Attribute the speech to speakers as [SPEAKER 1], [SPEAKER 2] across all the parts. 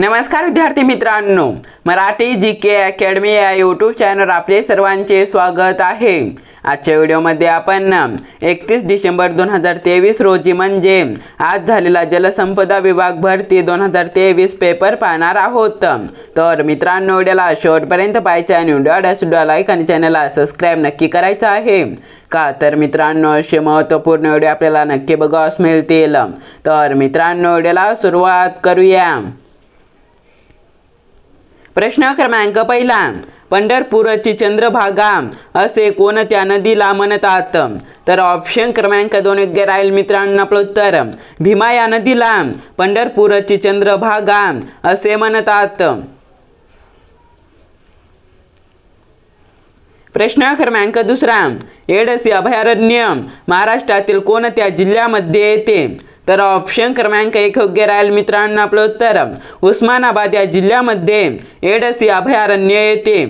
[SPEAKER 1] नमस्कार विद्यार्थी मित्रांनो मराठी जी के अकॅडमी या यूट्यूब चॅनल आपले सर्वांचे स्वागत आहे. आजच्या व्हिडिओमध्ये आपण एकतीस डिसेंबर दोन हजार तेवीस रोजी म्हणजे आज झालेला जलसंपदा विभाग भरती दोन हजार तेवीस पेपर पाहणार आहोत. तर मित्रांनो व्हिडिओला शेवटपर्यंत पाहायचं आणि व्हिडिओ लाईक आणि चॅनलला सबस्क्राईब नक्की करायचं आहे. का तर मित्रांनो असे महत्त्वपूर्ण व्हिडिओ आपल्याला नक्की बघावस मिळतील. तर मित्रांनो व्हिडिओला सुरुवात करूया. प्रश्न क्रमांक पहिला पंढरपूरची चंद्रभागा असे कोणत्या नदीला म्हणतात? तर ऑप्शन क्रमांक दोन योग्य राहील मित्रांनो आपलं उत्तर भीमा या नदीला पंढरपूरची चंद्रभागा असे म्हणतात. प्रश्न क्रमांक दुसरा एडसी अभयारण्य महाराष्ट्रातील कोणत्या जिल्ह्यामध्ये येते? तर ऑप्शन क्रमांक एक योग्य राहील मित्रांनो आपलं उत्तर. उस्मानाबाद या जिल्ह्यामध्ये एडसी अभयारण्य येते.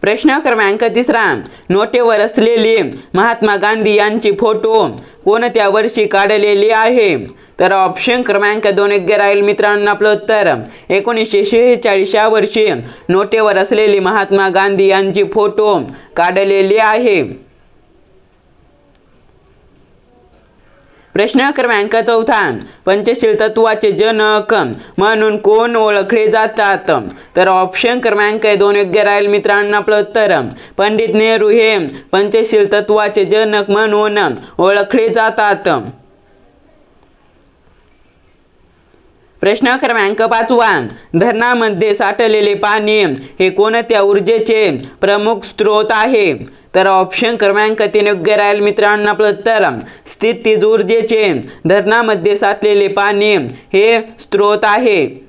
[SPEAKER 1] प्रश्न क्रमांक तिसरा. नोटेवर असलेली महात्मा गांधी यांची फोटो कोणत्या वर्षी काढलेली आहे? तर ऑप्शन क्रमांक दोन योग्य राहील मित्रांनो आपलं उत्तर. एकोणीसशे शेहेचाळीस या वर्षी नोटेवर असलेली महात्मा गांधी यांची फोटो काढलेली आहे. प्रश्न क्रमांक चौथा पंचशील तत्वाचे जनक म्हणून कोण ओळखले जातात? तर ऑप्शन क्रमांक दोन योग्य राहील मित्रांनो आपलं उत्तर. पंडित नेहरू हे पंचशील तत्वाचे जनक म्हणून ओळखले जातात. प्रश्न क्रमांक पाचवा. धरणामध्ये साठलेले पाणी हे कोणत्या ऊर्जेचे प्रमुख स्रोत आहे? तर ऑप्शन क्रमांक तीन योग्य राहील मित्रांनो आपलं उत्तर. स्थितीज ऊर्जेचे धरणामध्ये साठलेले पाणी हे स्रोत आहे.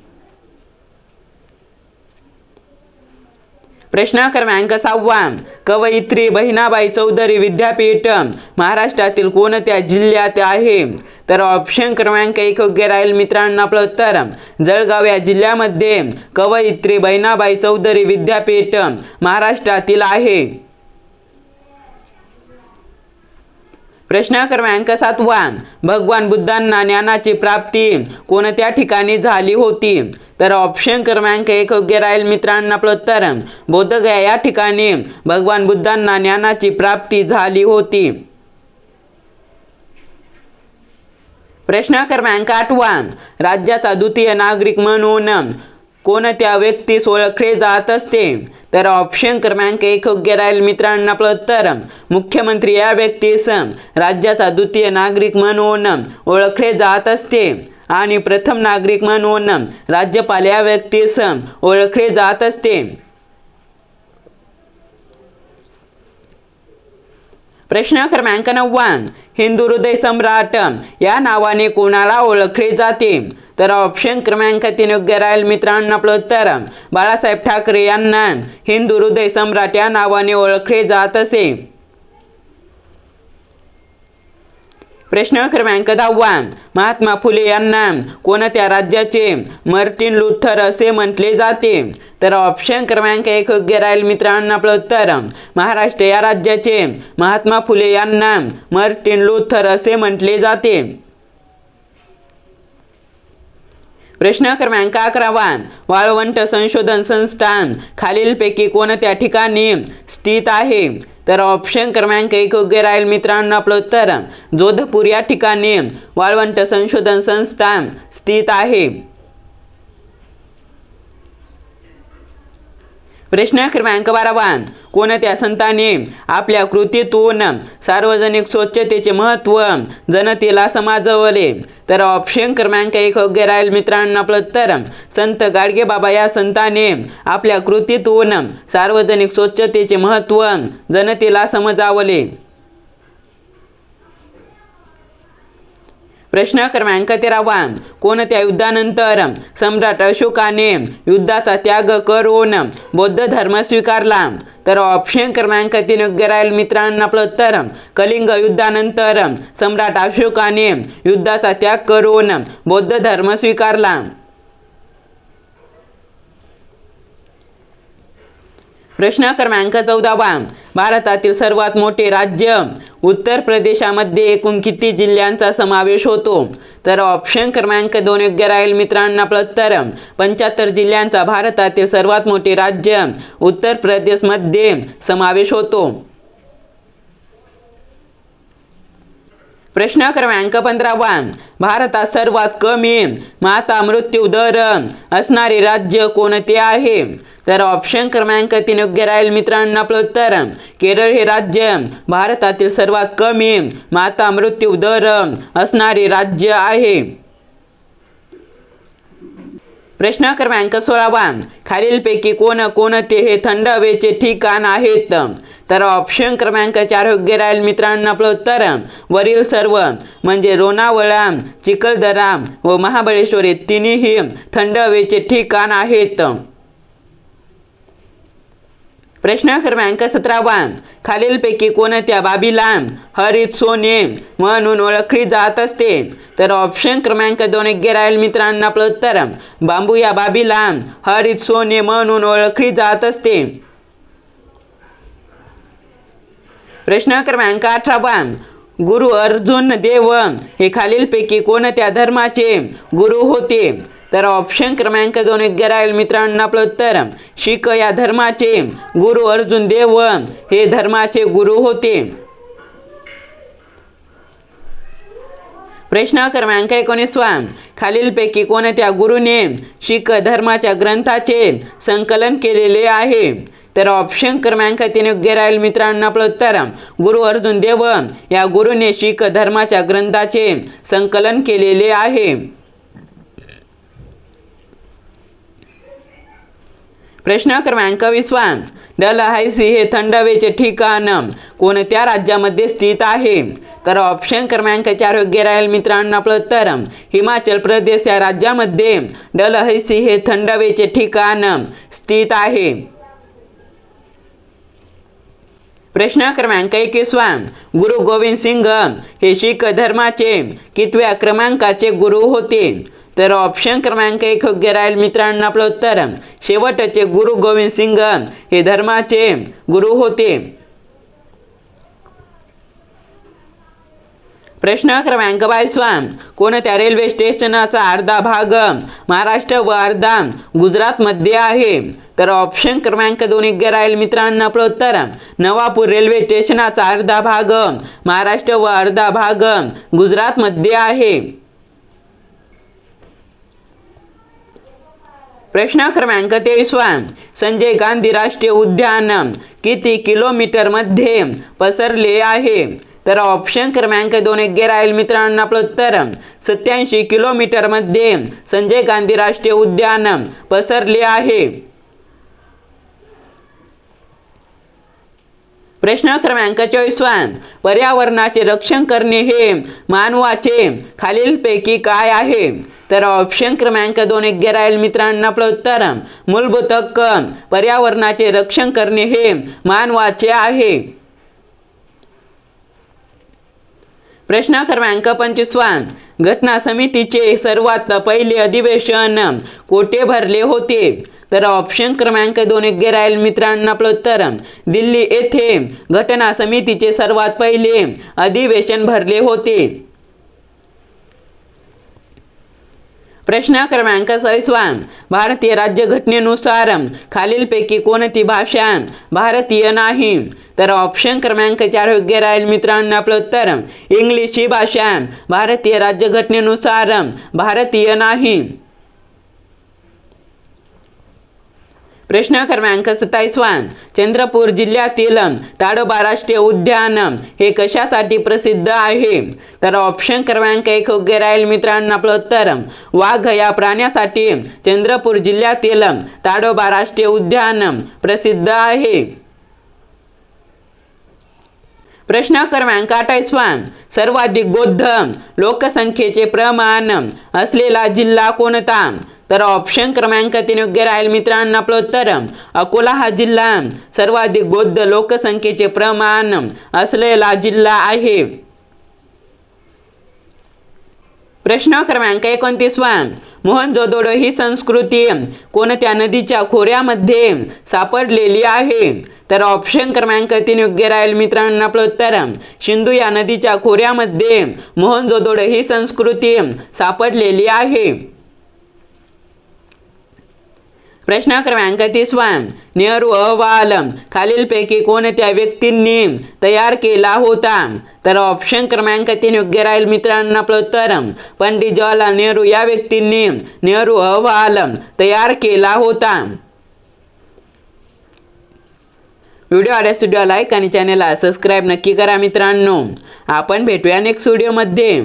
[SPEAKER 1] प्रश्न क्रमांक सहावा कवयित्री बहिणाबाई चौधरी विद्यापीठ. महाराष्ट्रातील कोणत्या जिल्ह्यात आहे? तर ऑप्शन क्रमांक एक योग्य राहील मित्रांनो आपलं उत्तर. जळगाव या जिल्ह्यामध्ये कवयित्री बहिणाबाई चौधरी विद्यापीठ महाराष्ट्रातील आहे. प्रश्न क्रमांक सातवान. भगवान बुद्धांना ज्ञानाची प्राप्ती कोणत्या ठिकाणी झाली होती? तर ऑप्शन क्रमांक एक योग्य राहील मित्रांना आपलं उत्तर बोधगया या ठिकाणी भगवान बुद्धांना ज्ञानाची प्राप्ती झाली होती. प्रश्न क्रमांक आठवा राज्याचा द्वितीय नागरिक म्हणून कोणत्या व्यक्तीस ओळखले जात असते? तर ऑप्शन क्रमांक एक योग्य राहील मित्रांनो आपलं उत्तर. मुख्यमंत्री या व्यक्तीस राज्याचा द्वितीय नागरिक म्हणून ओळखले जात असते. आणि प्रथम नागरिक म्हणून राज्यपाल या व्यक्तीस ओळखले जात असते. प्रश्न क्रमांक नव्वा हिंदू हृदय सम्राट या नावाने कोणाला ओळखले जाते? तर ऑप्शन क्रमांक तीन योग्य राहील मित्रांनो आपलं उत्तर. बाळासाहेब ठाकरे यांना हिंदू हृदय सम्राट या नावाने ओळखले जात असे. प्रश्न क्रमांक दहावा. महात्मा फुले यांना कोणत्या राज्याचे मर्टिन लुथर असे म्हटले जाते? तर ऑप्शन क्रमांक एक योग्य राहील मित्रांनो आपलं उत्तर. महाराष्ट्र या राज्याचे महात्मा फुले यांना मर्टिन लुथर असे म्हटले जाते. प्रश्न क्रमांक अकरावा वाळवंट संशोधन संस्थान खालीलपैकी कोणत्या ठिकाणी स्थित आहे? तर ऑप्शन क्रमांक एक योग्य राहील मित्रांनो आपलं उत्तर. जोधपूर या ठिकाणी वाळवंट संशोधन संस्थान स्थित आहे. प्रश्न क्रमांक बारावा. कोणत्या संतांनी आपल्या कृतीतून सार्वजनिक स्वच्छतेचे महत्त्व जनतेला समजावले? तर ऑप्शन क्रमांक एक योग्य राहील मित्रांनो. आपलं तर संत गाडगे बाबा या संतांनी आपल्या कृतीतून सार्वजनिक स्वच्छतेचे महत्त्व जनतेला समजावले. प्रश्न क्रमांक तेरावा. कोणत्या युद्धानंतर सम्राट अशोकाने युद्धाचा त्याग करून बौद्ध धर्म स्वीकारला? तर ऑप्शन क्रमांक तीन योग्य राहील मित्रांनो आपलं उत्तर. कलिंग युद्धानंतर सम्राट अशोकाने युद्धाचा त्याग करून बौद्ध धर्म स्वीकारला. प्रश्न क्रमांक चौदावा भारतातील सर्वात मोठे राज्य उत्तर प्रदेशामध्ये एकूण किती जिल्ह्यांचा समावेश होतो? तर ऑप्शन क्रमांक दोन योग्य राहील मित्रांना प्रत्तर पंच्याहत्तर जिल्ह्यांचा भारतातील सर्वात मोठे राज्य उत्तर प्रदेशमध्ये समावेश होतो. प्रश्न क्रमांक पंधरावा भारतात सर्वात कमी माता मृत्यू दर असणारे राज्य कोणते आहे? तर ऑप्शन क्रमांक तीन योग्य राहील मित्रांनो आपलं उत्तर. केरळ हे राज्य भारतातील सर्वात कमी माता मृत्यू दर असणारे राज्य आहे. प्रश्न क्रमांक सोळावा खालीलपैकी कोण कोणते हे थंड हवेचे ठिकाण आहेत? तर ऑप्शन क्रमांक चार योग्य राहील मित्रांनो आपलं उत्तर. वरील सर्व म्हणजे लोणावळा चिखलदरा व महाबळेश्वर हे तिन्ही थंड हवेचे ठिकाण आहेत. प्रश्न क्रमांक सतरावा खालीलपैकी कोणत्या बाबीला हरित सोने म्हणून ओळखली जात असते? तर ऑप्शन क्रमांक दोन योग्य राहील मित्रांना आपलं उत्तर. बांबू या बाबीला हरित सोने म्हणून ओळखली जात असते. प्रश्न क्रमांक अठरावा गुरु अर्जुन देव हे खालीलपैकी कोणत्या धर्माचे? गुरु होते. तर ऑप्शन क्रमांक दोन योग्य राहील मित्रांनो आपलं उत्तर. शीख या धर्माचे. गुरु अर्जुन देव हे धर्माचे गुरु होते. प्रश्न क्रमांक एकोणीसवा खालीलपैकी कोणत्या गुरुने शीख धर्माच्या ग्रंथाचे संकलन केलेले आहे? तर ऑप्शन क्रमांक तीन योग्य राहील मित्रांनो आपलं उत्तर. गुरु अर्जुन देव या गुरुने शीख धर्माच्या ग्रंथाचे संकलन केलेले आहे. प्रश्न क्रमांक वीसवा. डलहायसी हे थंड हवेचे ठिकाण. कोणत्या राज्यामध्ये स्थित आहे? तर ऑप्शन क्रमांक चार योग्य राहील मित्रांनो आपलं उत्तर. हिमाचल प्रदेश या राज्यामध्ये डलहैसी हे थंड हवेचे ठिकाण स्थित आहे. प्रश्न क्रमांक एकवीसवा गुरु गोविंद सिंग हे शीख धर्माचे कितव्या क्रमांकाचे गुरु होते तर ऑप्शन क्रमांक एक योग्य राहील मित्रांनो आपलं उत्तर. शेवटचे गुरु गोविंद सिंग हे धर्माचे गुरु होते प्रश्न क्रमांक बायसवा कोणत्या रेल्वे स्टेशनाचा अर्धा भाग? महाराष्ट्र व अर्धा. गुजरातमध्ये आहे. तर ऑप्शन क्रमांक दोन योग्य राहील मित्रांनो आपलं उत्तर. नवापूर रेल्वे स्टेशनाचा अर्धा भाग. महाराष्ट्र व अर्धा भाग. गुजरातमध्ये आहे. प्रश्न क्रमांक तेवीसवा संजय गांधी राष्ट्रीय उद्यान. किती किलोमीटरमध्ये पसरले आहे? तर ऑप्शन क्रमांक दोन योग्य राहील मित्रांनो आपलं उत्तर सत्याऐंशी किलोमीटरमध्ये संजय गांधी राष्ट्रीय उद्यान पसरले आहे. प्रश्न क्रमांक चोवीसवा पर्यावरणाचे रक्षण करणे हे मानवाचे खालीलपैकी काय आहे? तर ऑप्शन क्रमांक दोन योग्य राहील मित्रांनो आपलं उत्तर मूलभूत हक्क पर्यावरणाचे रक्षण करणे हे मानवाचे आहे. प्रश्न क्रमांक पंचवीसवा घटना समितीचे सर्वात पहिले अधिवेशन कोठे भरले होते? तर ऑप्शन क्रमांक दोन योग्य राहील मित्रांनो आपलं उत्तर दिल्ली येथे घटना समितीचे सर्वात पहिले अधिवेशन भरले होते. प्रश्न क्रमांक सहावीसवा भारतीय राज्यघटनेनुसार खालीलपैकी कोणती भाषा भारतीय नाही? तर ऑप्शन क्रमांक चार योग्य राहील मित्रांनो आपलं उत्तर. इंग्लिश ही भाषा भारतीय राज्यघटनेनुसार भारतीय नाही. प्रश्न क्रमांक सत्तावीसवा चंद्रपूर जिल्ह्यातील ताडोबा राष्ट्रीय उद्यान हे कशासाठी प्रसिद्ध आहे? तर ऑप्शन क्रमांक एक योग्य राहील मित्रांनो आपलं उत्तर वाघ या प्राण्यासाठी चंद्रपूर जिल्ह्यातील ताडोबा राष्ट्रीय उद्यान प्रसिद्ध आहे. प्रश्न क्रमांक अठ्ठावीसवा सर्वाधिक बौद्ध लोकसंख्येचे प्रमाण असलेला जिल्हा कोणता? तर ऑप्शन क्रमांक तीन योग्य राहील मित्रांनो आपलं उत्तर अकोला हा जिल्हा सर्वाधिक बौद्ध लोकसंख्येचे प्रमाण असलेला जिल्हा आहे. प्रश्न क्रमांक एकोणतीसवा मोहनजोदोडो ही संस्कृती कोणत्या नदीच्या खोऱ्यामध्ये सापडलेली आहे? तर ऑप्शन क्रमांक तीन योग्य राहील मित्रांनो आपलं उत्तर सिंधू या नदीच्या खोऱ्यामध्ये मोहनजोदोडो ही संस्कृती सापडलेली आहे. प्रश्न क्रमांक तिसवा नेहरू अहवाल खालीलपैकी कोणत्या व्यक्तींनी तयार केला होता? तर ऑप्शन क्रमांक तीन योग्य राहील मित्रांना आपलं पंडित जवाहरलाल नेहरू या व्यक्तींनी नेहरू अहवाल तयार केला होता. व्हिडिओ आवडल्यास व्हिडिओ लाईक आणि चॅनलला सबस्क्राईब नक्की करा मित्रांनो. आपण भेटूया नेक्स्ट व्हिडिओमध्ये